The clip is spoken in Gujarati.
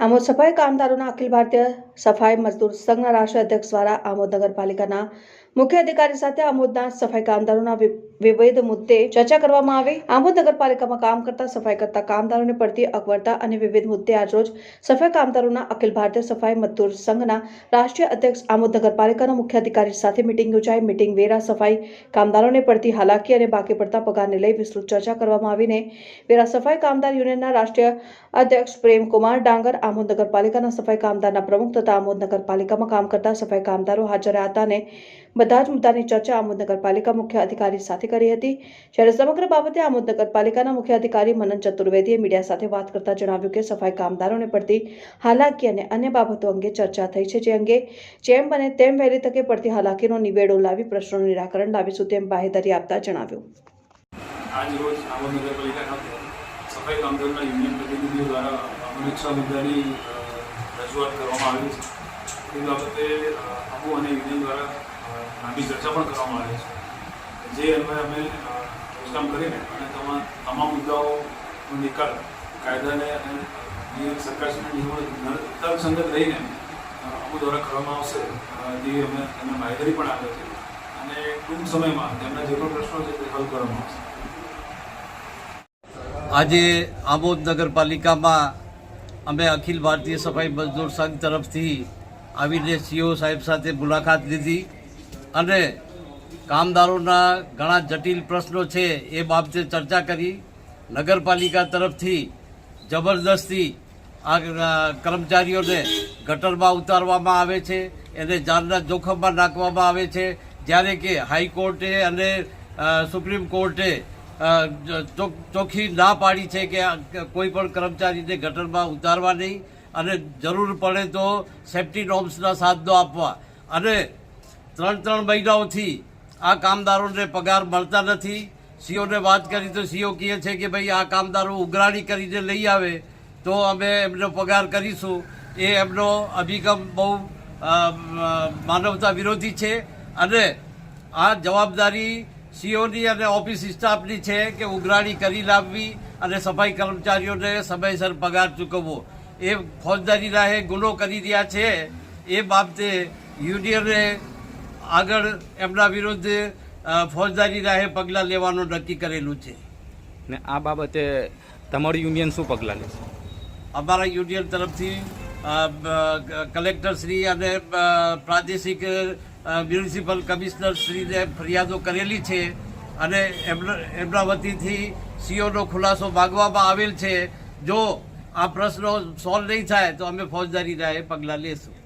આમોદ સફાઈ કામદારોના અખિલ ભારતીય સફાઈ મજદૂર સંઘના રાષ્ટ્રીય અધ્યક્ષ દ્વારા આમોદ નગરપાલિકાના મુખ્ય અધિકારી સાથે આમોદના સફાઈ કામદારોના વિવિધ મુદ્દે ચર્ચા કરવામાં આવી. આમોદ નગરપાલિકામાં કામ કરતા, સફાઈ કરતા કામદારોને પડતી અગવડતા અને વિવિધ મુદ્દે આજરોજ સફાઈ કામદારોના અખિલ ભારતીય સફાઈ મજદૂર સંઘના રાષ્ટ્રીય અધ્યક્ષ આમોદ નગરપાલિકાના મુખ્ય અધિકારી સાથે મિટિંગ યોજાઈ. મિટિંગ વેરા સફાઈ કામદારોને પડતી હાલાકી અને બાકી પડતા પગારને લઈ વિસ્તૃત ચર્ચા કરવામાં આવીને વેરા સફાઈ કામદાર યુનિયનના રાષ્ટ્રીય અધ્યક્ષ પ્રેમકુમાર ડાંગર, આમોદ નગરપાલિકાના સફાઈ કામદારના પ્રમુખ તથા આમોદ નગરપાલિકામાં કામ કરતા સફાઈ કામદારો હાજર હતા અને બધા જ મુદ્દાની ચર્ચા આમોદ નગરપાલિકા મુખ્ય અધિકારી સાથે કરી હતી. જ્યારે સમગ્ર બાબતે આમોદ નગરપાલિકાના મુખ્ય અધિકારી મનન ચતુર્વેદીએ મીડિયા સાથે વાત કરતા જણાવ્યું કે સફાઈ કામદારોને પડતી હાલાકી અને અન્ય બાબતો અંગે ચર્ચા થઈ છે, જે અંગે જેમ બને તેમ વહેલી તકે પડતી હાલાકીનો નિવેડો લાવી પ્રશ્નોનું નિરાકરણ લાવીશું તેમ બાહેધરી આપતા જણાવ્યું. આજ રોજ આમોદ નગરપાલિકા સફાઈ કામદારોના યુનિયન પ્રતિનિધિઓ દ્વારા છ મુદ્દાની રજૂઆત કરવામાં આવી છે. એ બાબતે અમુ અને યુનિયન દ્વારા લાંબી ચર્ચા પણ કરવામાં આવી છે. જે અમે અમે રોજકામ કરીને અને તમામ તમામ મુદ્દાઓનો નિકાલ કાયદાને અને સરકારશ્રીના નિયમો તર્કસંગત રહીને અમુ દ્વારા કરવામાં આવશે જે અમે એમને માહિતી પણ આપે છે. અને ટૂંક સમયમાં તેમના જે પણ પ્રશ્નો છે તે હલ કરવામાં આવશે. આજે આમોદ નગરપાલિકામાં અમે અખિલ ભારતીય સફાઈ મજદૂર સંઘ તરફથી આવીને સીઓ સાહેબ સાથે મુલાકાત લીધી. અને કામદારોના ઘણા જટિલ પ્રશ્નો છે એ બાબતે ચર્ચા કરી. નગરપાલિકા તરફથી જબરદસ્તી આ કર્મચારીઓને ગટરમાં ઉતારવામાં આવે છે. એને જાનના જોખમમાં નાખવામાં આવે છે. જ્યારે કે હાઈકોર્ટે અને સુપ્રીમ કોર્ટે ચોખ્ખી ના પાડી છે કે કોઈ પણ કર્મચારીને ગટરમાં ઉતારવા નહીં. અને જરૂર પડે તો સેફ્ટી નોર્મ્સના સાધનો આપવા. અને ત્રણ ત્રણ મહિનાઓથી આ કામદારોને પગાર મળતા નથી. સીઓને વાત કરી તો સીઓ કહે છે કે ભાઈ આ કામદારો ઉઘરાણી કરીને લઈ આવે તો અમે એમનો પગાર કરીશું. એ એમનો અભિગમ બહુ માનવતા વિરોધી છે. અને આ જવાબદારી સીઓની અને ઓફિસ સ્ટાફની છે કે ઉઘરાણી કરી લાવવી અને સફાઈ કર્મચારીઓને સમયસર પગાર ચૂકવવો. એ ફોજદારી રાહે ગુનો કરી રહ્યા છે. એ બાબતે યુનિયને આગળ એમના વિરુદ્ધ ફોજદારી રાહે પગલાં લેવાનું નક્કી કરેલું છે. ને આ બાબતે તમારું યુનિયન શું પગલાં લેશે? અમારા યુનિયન તરફથી કલેક્ટર શ્રી કલેક્ટરશ્રી અને પ્રાદેશિક મ્યુનિસિપલ મ્યુનિસિપલ કમિશનરશ્રીને ફરિયાદો કરેલી છે અને એમના વતીથી સીઓનો ખુલાસો માગવામાં આવેલ છે. જો આ પ્રશ્નો સોલ્વ નહીં થાય તો અમે ફોજદારી રાહે પગલાં લેશું.